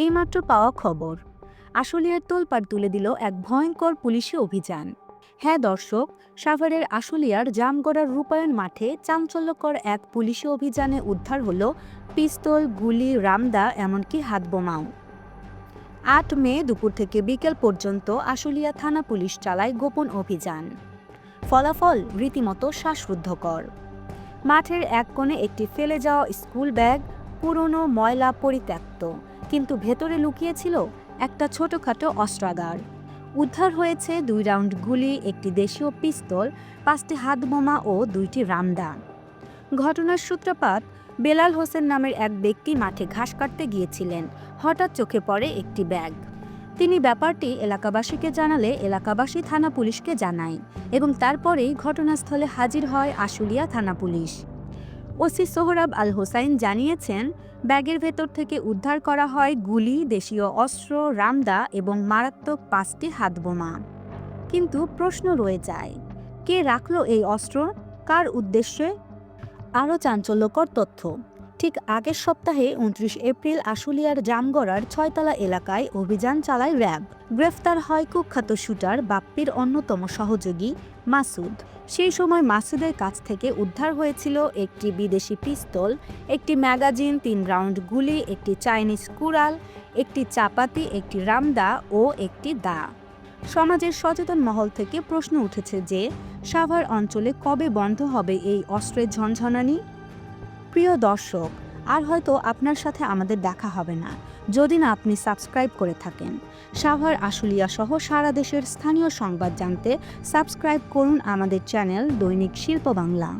এইমাত্র পাওয়া খবর। আশুলিয়ার তোলপাড় তুলে দিল এক ভয়ঙ্কর পুলিশি অভিযান। হ্যাঁ দর্শক, সাভারের আশুলিয়ার জামগড়ার রূপায়ণ মাঠে চাঞ্চল্যকর এক পুলিশি অভিযানে উদ্ধার হলো পিস্তল, গুলি, রামদা, এমনকি হাতবোমাও। আট মে দুপুর থেকে বিকেল পর্যন্ত আশুলিয়া থানা পুলিশ চালায় গোপন অভিযান। ফলাফল রীতিমতো শ্বাসরুদ্ধকর। মাঠের এক কোণে একটি ফেলে যাওয়া স্কুল ব্যাগ পুরনো ময়লা পরিত্যক্ত। কিন্তু ভেতরে লুকিয়েছিল একটা ছোটখাটো অস্ত্রাগার। উদ্ধার হয়েছে দুই রাউন্ড গুলি, একটি দেশীয় পিস্তল, পাঁচটি হাতবোমা ও দুইটি রামদা ঘটনার সূত্রপাত, বেলাল হোসেন নামের এক ব্যক্তি মাঠে ঘাস কাটতে গিয়েছিলেন। হঠাৎ চোখে পড়ে একটি ব্যাগ। তিনি ব্যাপারটি এলাকাবাসীকে জানালে এলাকাবাসী থানা পুলিশকে জানায় এবং তারপরেই ঘটনাস্থলে হাজির হয় আশুলিয়া থানা পুলিশ। ওসি সোহরাব আল হোসাইন জানিয়েছেন ব্যাগের ভেতর থেকে উদ্ধার করা হয় গুলি, দেশীয় অস্ত্র, রামদা এবং মারাত্মক পাঁচটি হাতবোমা। কিন্তু প্রশ্ন রয়ে যায়, কে রাখল এই অস্ত্র? কার উদ্দেশ্যে? আরও চাঞ্চল্যকর তথ্য। ঠিক আগের সপ্তাহে উনত্রিশ এপ্রিল আশুলিয়ার জামগড়ার ছয়তলা এলাকায় অভিযান চালায় র্যাব। গ্রেফতার হয় কুখ্যাত শুটার বাপ্পির অন্যতম সহযোগী মাসুদ। সেই সময় মাসুদের কাছ থেকে উদ্ধার হয়েছিল একটি বিদেশি পিস্তল, একটি ম্যাগাজিন, তিন রাউন্ড গুলি, একটি চাইনিজ কুড়াল, একটি চাপাতি, একটি রামদা ও একটি দা। সমাজের সচেতন মহল থেকে প্রশ্ন উঠেছে যে, সাভার অঞ্চলে কবে বন্ধ হবে এই অস্ত্রের ঝনঝনানি? প্রিয় দর্শক, আর হয়তো আপনার সাথে আমাদের দেখা হবে না, যদি না আপনি সাবস্ক্রাইব করে থাকেন। সাভার আশুলিয়া সহ সারা দেশের স্থানীয় সংবাদ জানতে সাবস্ক্রাইব করুন আমাদের চ্যানেল দৈনিক শিল্প বাংলা।